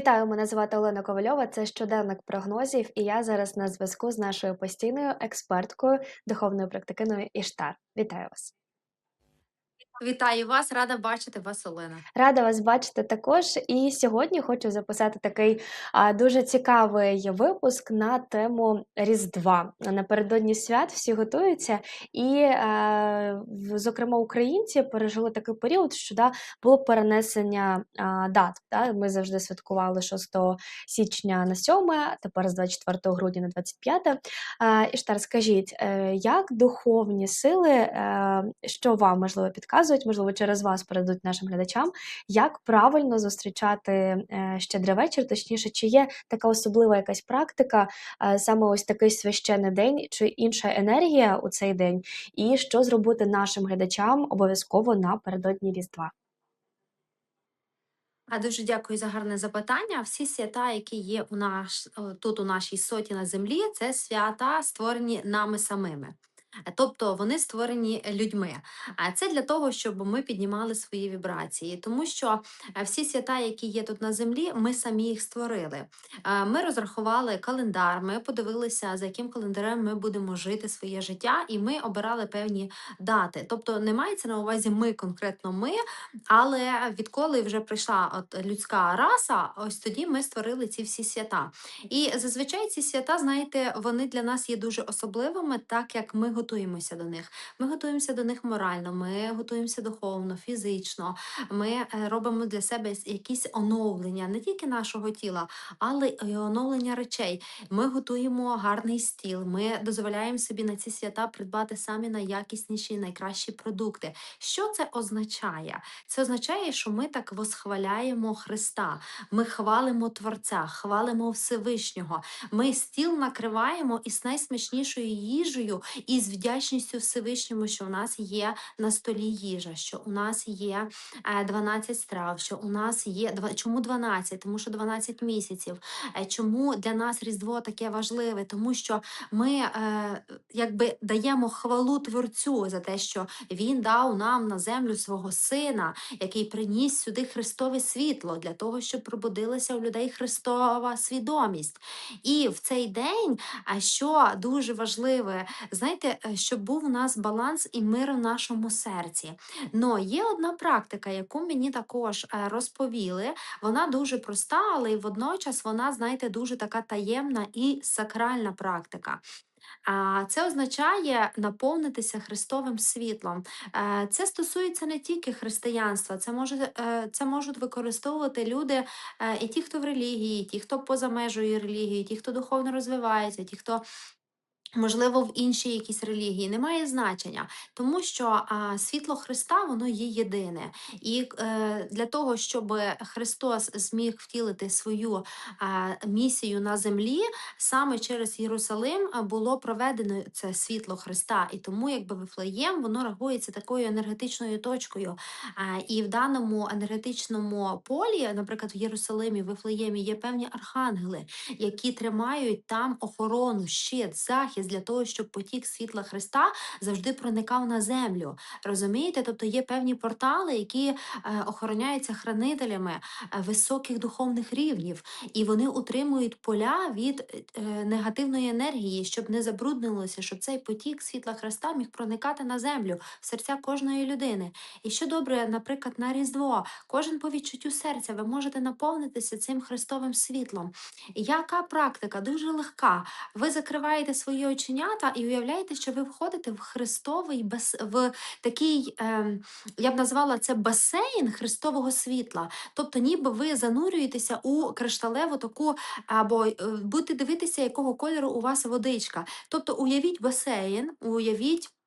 Вітаю, мене звати Олена Ковальова. Це щоденник прогнозів, і я зараз на зв'язку з нашою постійною експерткою, духовною практикиною Іштар. Вітаю вас. Вітаю вас, рада бачити вас, Олена. Рада вас бачити також. І сьогодні хочу записати такий а, дуже цікавий випуск на тему Різдва. Напередодні свят всі готуються, і, е, в- зокрема, українці пережили такий період, що да, було перенесення а, дат. Да? Ми завжди святкували 6 січня на 7, тепер з 24 грудня на 25. Е, Іштар, скажіть, е, як духовні сили, е, що вам можливо підказують, можливо, через вас передадуть нашим глядачам, як правильно зустрічати е, щедрий вечір, точніше, чи є така особлива якась практика, е, саме ось такий священний день, чи інша енергія у цей день, і що зробити нашим глядачам обов'язково напередодні Різдва? А дуже дякую за гарне запитання. Всі свята, які є у наш о, тут у нашій соті на землі, це свята створені нами самими. Тобто вони створені людьми. А це для того, щоб ми піднімали свої вібрації, тому що е, всі свята, які є тут на землі, ми самі їх створили. Е, Ми розрахували календар, ми подивилися, за яким календарем ми будемо жити своє життя, і ми обирали певні дати. Тобто не мається на увазі ми конкретно ми, але відколи вже прийшла от людська раса, ось тоді ми створили ці всі свята. І зазвичай ці свята, знаєте, вони для нас є дуже особливими, так як ми готуємося до них. Ми готуємося до них морально, ми готуємося духовно, фізично. Ми е, робимо для себе якісь оновлення не тільки нашого тіла, але й оновлення речей. Ми готуємо гарний стіл. Ми дозволяємо собі на ці свята придбати самі найякісніші, найкращі продукти. Що це означає? Це означає, що ми так восхваляємо Христа, ми хвалимо Творця, хвалимо Всевишнього. Ми стіл накриваємо із найсмачнішою їжею і з вдячністю Всевишньому, що у нас є на столі їжа, що у нас є е, 12 страв, що у нас є чому 12? Тому що 12 місяців. Е, Чому для нас Різдво таке важливе? Тому що ми е, якби даємо хвалу Творцю за те, що він дав нам на землю свого сина, який приніс сюди Христове світло для того, щоб пробудилася у людей Христова свідомість. І в цей день, а що дуже важливе, знаєте, е, щоб був у нас баланс і мир в нашому серці. Но є одна практика, яку мені також е, розповіли. Вона дуже проста, але й водночас вона, знаєте, дуже така таємна і сакральна практика. А це означає наповнитися Христовим світлом. Е, Це стосується не тільки християнства, це може е, це можуть використовувати люди, е, і ті, хто в релігії, і ті, хто поза межою релігії, і ті, хто духовно розвивається, ті, хто Можливо, в іншій якійсь релігії немає значення, тому що а, світло Христа воно є єдине. І е, для того, щоб Христос зміг втілити свою а, місію на землі, саме через Єрусалим було проведено це світло Христа. І тому, якби Вифлеєм, воно рахується такою енергетичною точкою. А, і в даному енергетичному полі, наприклад, в Єрусалимі, в Вифлеємі, є певні архангели, які тримають там охорону, щит, захист для того, щоб потік світла Христа завжди проникав на землю. Розумієте? Тобто є певні портали, які е, охороняються хранителями е, високих духовних рівнів, і вони утримують поля від е, негативної енергії, щоб не забруднилося, щоб цей потік світла Христа міг проникати на землю, в серця кожної людини. І що добре, наприклад, на Різдво, кожен по відчуттю серця, ви можете наповнитися цим Христовим світлом. Яка практика дуже легка. Ви закриваєте свої оченята і уявляєте, що ви входите в Христовий бас... в такий, е, я б назвала це басейн Христового світла. Тобто, ніби ви занурюєтеся у кришталеву таку, або е, будете дивитися, якого кольору у вас водичка. Тобто, уявіть басейн, уявіть.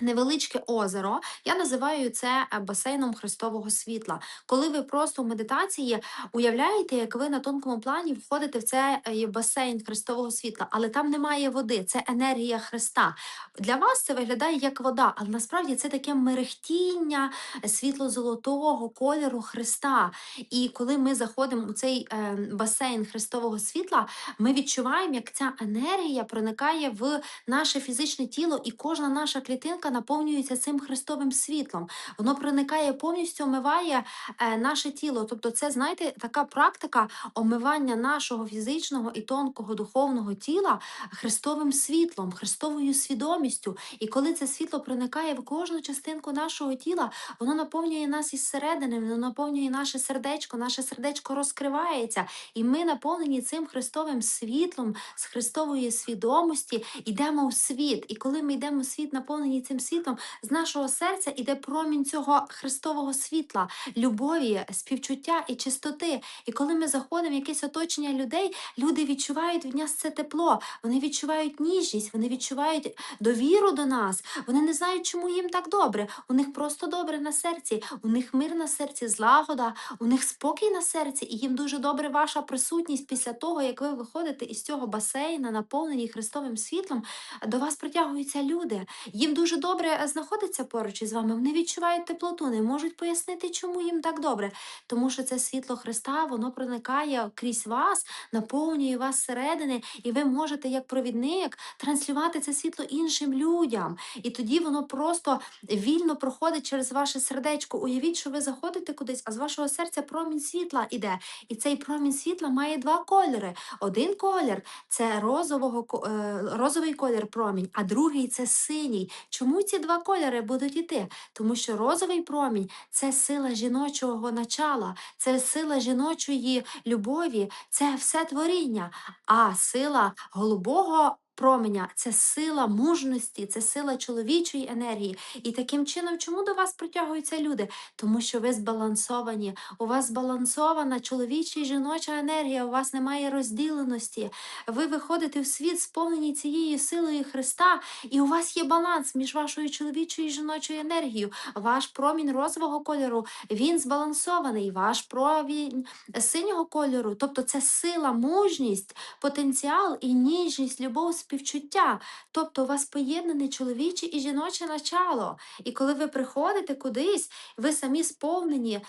Невеличке озеро, я називаю це е, басейном Христового світла. Коли ви просто в медитації уявляєте, як ви на тонкому плані входите в цей е, басейн Христового світла, але там немає води, це енергія Христа. Для вас це виглядає як вода, але насправді це таке мерехтіння світло-золотого кольору Христа. І коли ми заходимо у цей е, басейн Христового світла, ми відчуваємо, як ця енергія проникає в наше фізичне тіло, і кожна наша клітинка тканинка наповнюється цим Христовим світлом. Воно проникає повністю омиває е, наше тіло. Тобто, це, знаєте, така практика омивання нашого фізичного і тонкого духовного тіла Христовим світлом, Христовою свідомістю. І коли це світло проникає в кожну частинку нашого тіла, воно наповнює нас із середини, воно наповнює наше сердечко, наше сердечко розкривається, і ми наповнені цим Христовим світлом, з Христової свідомості йдемо у світ. І коли ми йдемо у світ, наповнені цим світлом, з нашого серця іде промінь цього Христового світла, любові, співчуття і чистоти. І коли ми заходимо в якесь оточення людей, люди відчувають в нас це тепло, вони відчувають ніжність, вони відчувають довіру до нас. Вони не знають, чому їм так добре. У них просто добре на серці, у них мир на серці, злагода, у них спокій на серці, і їм дуже добре ваша присутність після того, як ви виходите із цього басейна, наповнені Христовим світлом. До вас притягуються люди. Їм дуже добре е, знаходиться поруч із вами. Вони відчувають теплоту, не можуть пояснити, чому їм так добре. Тому що це світло Христа, воно проникає крізь вас, наповнює вас зсередини, і ви можете, як провідник, транслювати це світло іншим людям. І тоді воно просто вільно проходить через ваше сердечко. Уявіть, що ви заходите кудись, а з вашого серця промінь світла іде. І цей промінь світла має два кольори. Один колір це розового, е, розовий колір промінь, а другий це синій. Чому ці два кольори будуть іти? Тому що розовий промінь це сила жіночого начала, це сила жіночої любові, це все творіння. А сила голубого променя це сила мужності, це сила чоловічої енергії. І таким чином, чому до вас притягуються люди? Тому що ви збалансовані, у вас збалансована чоловіча і жіноча енергія, у вас немає розділеності. Ви виходите в світ, сповнені цією силою Христа, і у вас є баланс між вашою чоловічою і жіночою енергією. Ваш промінь розового кольору він збалансований, ваш промінь синього кольору, тобто це сила, мужність, потенціал і ніжність, любов, співчуття. Тобто у вас поєднане чоловіче і жіноче начало. І коли ви приходите кудись, ви самі сповнені.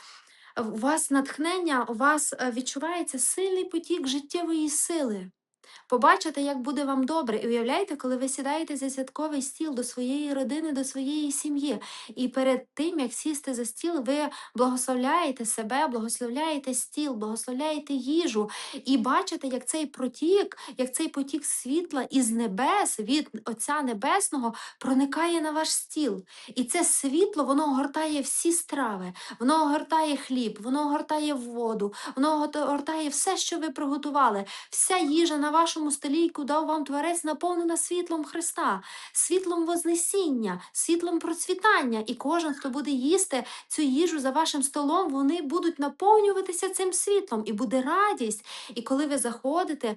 У вас натхнення, у вас е, відчувається сильний потік життєвої сили. Побачите, як буде вам добре. І уявляєте, коли ви сідаєте за святковий стіл до своєї родини, до своєї сім'ї. І перед тим, як сісти за стіл, ви благословляєте себе, благословляєте стіл, благословляєте їжу. І бачите, як цей протік, як цей потік світла із небес, від Отця Небесного, проникає на ваш стіл. І це світло, воно огортає всі страви, воно огортає хліб, воно огортає воду, воно огортає все, що ви приготували. Вся їжа на вашому столі, і дав вам Творець, наповнена світлом Христа, світлом Вознесіння, світлом процвітання. І кожен, хто буде їсти цю їжу за вашим столом, вони будуть наповнюватися цим світлом, і буде радість. І коли ви заходите.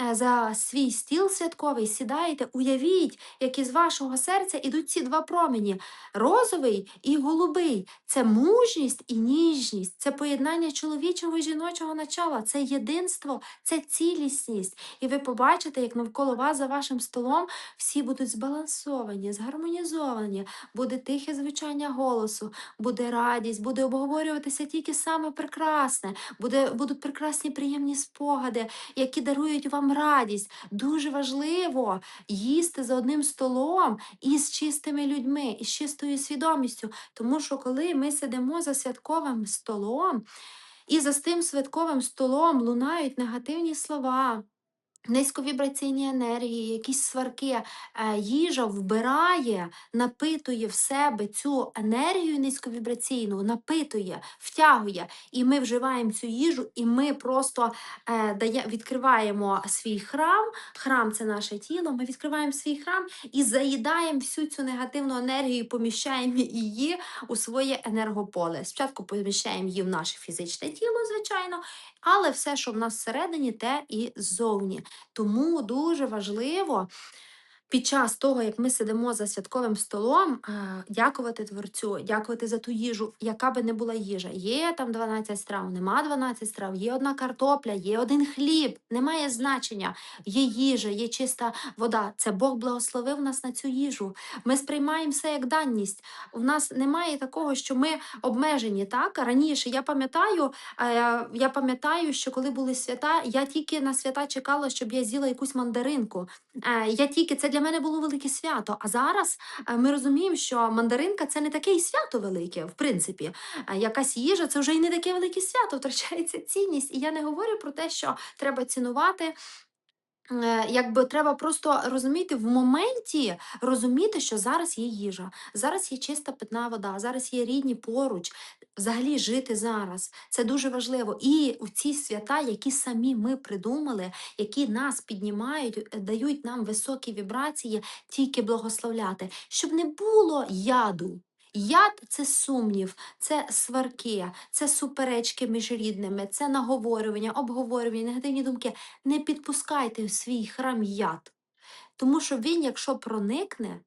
Е, За свій стіл святковий сідаєте, уявіть, як із вашого серця ідуть ці два промені розовий і голубий. Це мужність і ніжність, це поєднання чоловічого і жіночого начала, це єдинство, це цілісність. І ви побачите, як навколо вас за вашим столом всі будуть збалансовані, згармонізовані, буде тихе звучання голосу, буде радість, буде обговорюватися тільки саме прекрасне, буде, будуть прекрасні приємні спогади, які дарують вам радість. Дуже важливо їсти за одним столом із чистими людьми, із чистою свідомістю. Тому що коли ми сидимо за святковим столом, і за тим святковим столом лунають негативні слова. Низьковібраційні енергії, якісь сварки, е, їжа вбирає, напитує в себе цю енергію низьковібраційну, напитує, втягує. І ми вживаємо цю їжу, і ми просто е, відкриваємо свій храм. Храм це наше тіло. Ми відкриваємо свій храм і заїдаємо всю цю негативну енергію, поміщаємо її у своє енергополе. Спочатку поміщаємо її в наше фізичне тіло, звичайно, але все, що в нас всередині, те і ззовні. Тому дуже важливо під час того, як ми сидимо за святковим столом, е, дякувати Творцю, дякувати за ту їжу, яка би не була їжа. Є там 12 страв, нема 12 страв, є одна картопля, є один хліб, немає значення. Є їжа, є чиста вода. Це Бог благословив нас на цю їжу. Ми сприймаємо все як данність. У нас немає такого, що ми обмежені. Так раніше я пам'ятаю, е, я пам'ятаю, що коли були свята, я тільки на свята чекала, щоб я з'їла якусь мандаринку. Е, Я тільки це для для мене було велике свято. А зараз е, ми розуміємо, що мандаринка це не таке і свято велике, в принципі. Е, Якась їжа це вже і не таке велике свято, втрачається цінність. І я не говорю про те, що треба цінувати. Е, Якби треба просто розуміти в моменті розуміти, що зараз є їжа, зараз є чиста питна вода, зараз є рідні поруч, взагалі жити зараз. Це дуже важливо. І у ці свята, які самі ми придумали, які нас піднімають, е, дають нам високі вібрації, тільки благословляти, щоб не було яду. Яд це сумнів, це сварки, це суперечки між рідними, це наговорювання, обговорювання, негативні думки. Не підпускайте в свій храм яд. Тому що він, якщо проникне,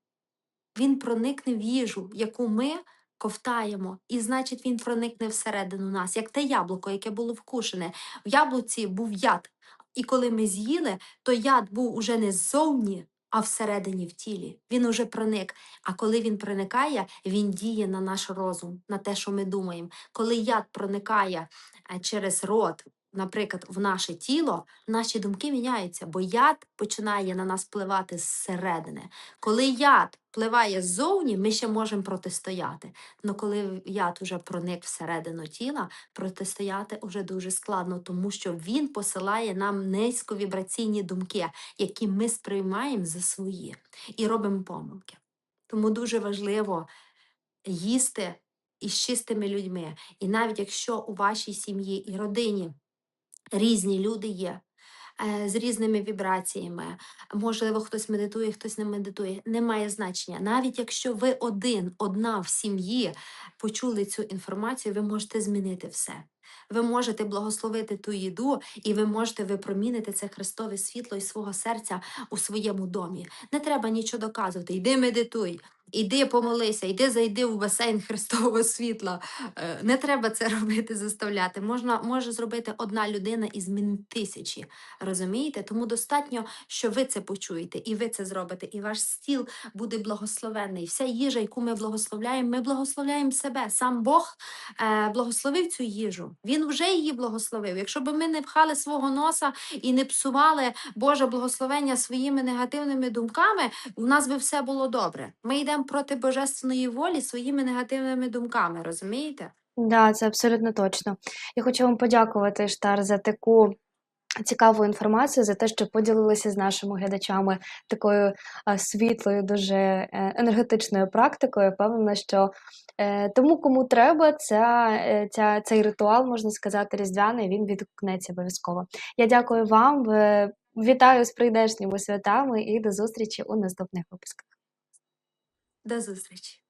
він проникне в їжу, яку ми ковтаємо, і значить він проникне всередину нас, як те яблуко, яке було вкушене. В яблуці був яд. І коли ми з'їли, то яд був уже не ззовні, а всередині в тілі. Він уже проник. А коли він проникає, він діє на наш розум, на те, що ми думаємо. Коли яд проникає е, через рот, наприклад, в наше тіло, наші думки міняються, бо яд починає на нас впливати зсередини. Коли яд впливає ззовні, ми ще можемо протистояти. Але коли яд уже проник всередину тіла, протистояти вже дуже складно, тому що він посилає нам низьковібраційні думки, які ми сприймаємо за свої і робимо помилки. Тому дуже важливо їсти із чистими людьми. І навіть якщо у вашій сім'ї і родині різні люди є. е, З різними вібраціями, можливо, хтось медитує, хтось не медитує, немає значення. Навіть якщо ви один, одна в сім'ї почули цю інформацію, ви можете змінити все. Ви можете благословити ту їду, і ви можете випромінити це Христове світло із свого серця у своєму домі. Не треба нічого доказувати. Йди медитуй, іди помолися, йди зайди в басейн Христового світла. Е, Не треба це робити, заставляти. Можна може зробити одна людина і змінити тисячі. Розумієте? Тому достатньо, що ви це почуєте, і ви це зробите, і ваш стіл буде благословенний. Вся їжа, яку ми благословляємо, ми благословляємо себе. Сам Бог е, благословив цю їжу. Він вже її благословив. Якщо б ми не пхали свого носа і не псували Боже благословення своїми негативними думками, у нас би все було добре. Ми йдемо проти божественної волі своїми негативними думками, розумієте? Да, це абсолютно точно. Я хочу вам подякувати, Штар, за таку цікаву інформацію, за те, що поділилися з нашими глядачами такою світлою, дуже е, енергетичною практикою. Впевнена, що е, тому, кому треба, ця, е, ця, цей ритуал, можна сказати, різдвяний, він відгукнеться обов'язково. Я дякую вам, е, вітаю з прийдешніми святами і до зустрічі у наступних випусках. До зустрічі!